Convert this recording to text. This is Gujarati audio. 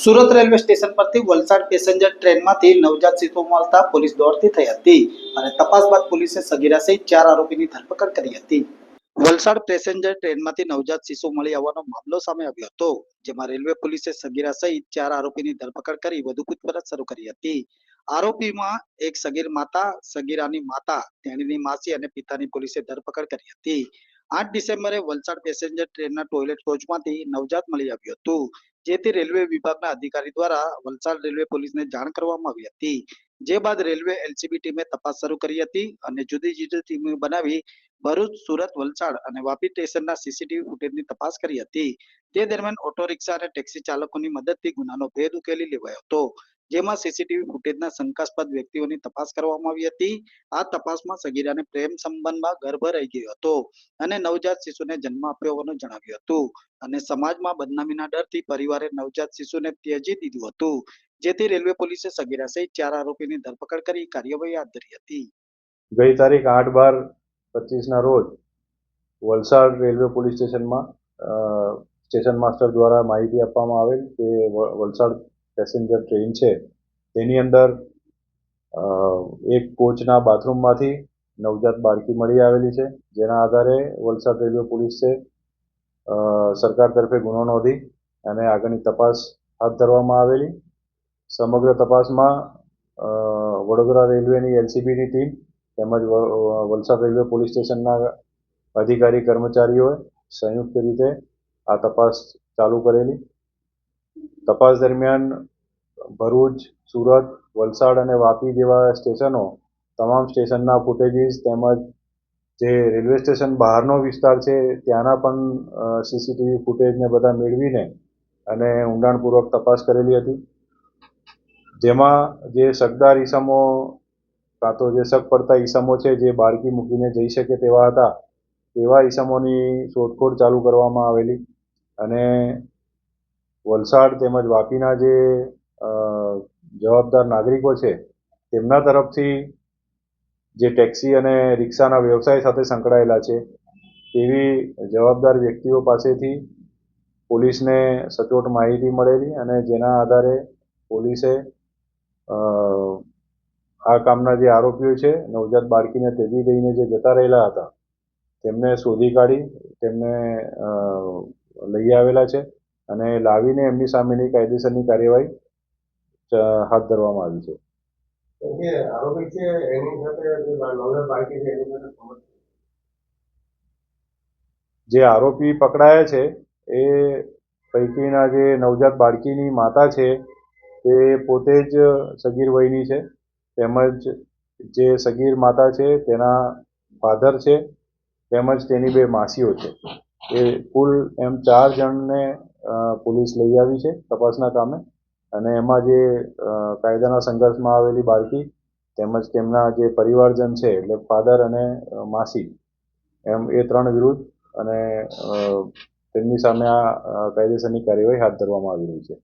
સુરત રેલવે સ્ટેશન પરથી વલસાડ પેસેન્જર ટ્રેનમાંથી નવજાત શિશુ મળતા પોલીસ દોડતી થઈ હતી અને તપાસ બાદ પોલીસે સગીરા સહિત ચાર આરોપીની ધરપકડ કરી હતી. વલસાડ પેસેન્જર ટ્રેનમાંથી નવજાત શિશુ મળી આવવાનો મામલો સામે આવ્યો હતો, જેમાં રેલવે પોલીસે સગીરા સહિત ચાર આરોપીની ધરપકડ કરી વધુ પૂછપરછ શરૂ કરી હતી. આરોપીમાં એક સગીર માતા, સગીરાની માતા, તેણીની માસી અને પિતાની પોલીસે ધરપકડ કરી હતી. આઠ ડિસેમ્બરે વલસાડ પેસેન્જર ટ્રેનના ટોયલેટ કોચમાંથી નવજાત મળી આવ્યું હતું. જેથી રેલવે વિભાગના અધિકારી દ્વારા વલસાડ રેલવે પોલીસને જાણ કરવામાં આવી હતી. જે બાદ રેલવે એલસીબી ટીમે તપાસ શરૂ કરી હતી અને જુદી જુદી ટીમો બનાવી ભરૂચ, સુરત, વલસાડ અને વાપી સ્ટેશનના સીસીટીવી ફૂટેજની તપાસ કરી હતી. તે દરમિયાન ઓટો રિક્ષા અને ટેક્સી ચાલકોની મદદથી ગુનાનો ભેદ ઉકેલી લેવાયો હતો. જેમાં સીસીટીવી ફૂટેજના શંકાસ્પદ વ્યક્તિઓની તપાસ કરવામાં આવી હતી. આ તપાસમાં સગીરાને પ્રેમ સંબંધમાં ગર્ભ રહી ગયો હતો અને નવજાત શિશુને જન્મ આપ્યો હોવાનું જણાવ્યું હતું અને સમાજમાં બદનામીના ડરથી પરિવારે નવજાત શિશુને ત્યજી દીધું હતું. જેથી રેલવે પોલીસે સગીરા સહિત ચાર આરોપીની ધરપકડ કરી કાર્યવાહી હાથ ધરી હતી. ગઈ તારીખ આઠ બાર પચીસના રોજ વલસાડ રેલવે પોલીસ સ્ટેશનમાં સ્ટેશન માસ્ટર દ્વારા માહિતી આપવામાં આવેલ કે વલસાડ પેસેન્જર ટ્રેન છે, તેની અંદર એક કોચના બાથરૂમમાંથી નવજાત બાળકી મળી આવેલી છે, જેના આધારે વલસાડ રેલવે પોલીસે સરકાર તરફે ગુનો નોંધી અને આગળની તપાસ હાથ ધરવામાં આવેલી. સમગ્ર તપાસમાં વડોદરા રેલવેની એલસીબીની ટીમ તેમજ વલસાડ રેલવે પોલીસ સ્ટેશનના અધિકારી કર્મચારીઓએ સંયુક્ત રીતે આ તપાસ ચાલુ કરેલી. તપાસ દરમિયાન ભરૂચ, સુરત, વલસાડ અને વાપી જેવા સ્ટેશનો, તમામ સ્ટેશનના ફૂટેજીસ તેમજ જે રેલવે સ્ટેશન બહારનો વિસ્તાર છે, ત્યાંના પણ સીસીટીવી ફૂટેજને બધા મેળવીને અને ઊંડાણપૂર્વક તપાસ કરેલી હતી. જેમાં જે શકદાર ઈસમો કાં તો જે શક પડતા ઈસમો છે, જે બાળકી મૂકીને જઈ શકે તેવા હતા, તેવા ઈસમોની શોધખોળ ચાલુ કરવામાં આવેલી. અને વલસાડ તેમજ વાપીના જે જવાબદાર નાગરિકો છે, તેમના તરફથી જે ટેક્સી અને રિક્ષાના વ્યવસાય સાથે સંકળાયેલા છે, તેવી જવાબદાર વ્યક્તિઓ પાસેથી પોલીસને સચોટ માહિતી મળેલી અને જેના આધારે પોલીસે આ કામના જે આરોપીઓ છે, નવજાત બાળકીને તેજી દઈને જે જતા રહેલા હતા, તેમને શોધી કાઢી, તેમને લઈ આવેલા છે અને લાવીને એમની સામેની કાયદેસરની કાર્યવાહી હાથ ધરવામાં આવી છે. જે આરોપી પકડાયા છે એ પૈકીના જે નવજાત બાળકીની માતા છે તે પોતે જ સગીર વયની છે. તેમજ જે સગીર માતા છે તેના ફાધર છે તેમજ તેની બે માસીઓ છે. એ કુલ એમ ચાર જણને પોલીસ લઈ આવી છે તપાસના કામે. અને એમાં જે કાયદાના સંઘર્ષમાં આવેલી બાળકી તેમજ તેમના જે પરિવારજન છે, એટલે ફાધર અને માસી, એમ, એ ત્રણ વિરુદ્ધ અને તેમની સામે આ કાયદેસરની કાર્યવાહી હાથ ધરવામાં આવી રહી છે.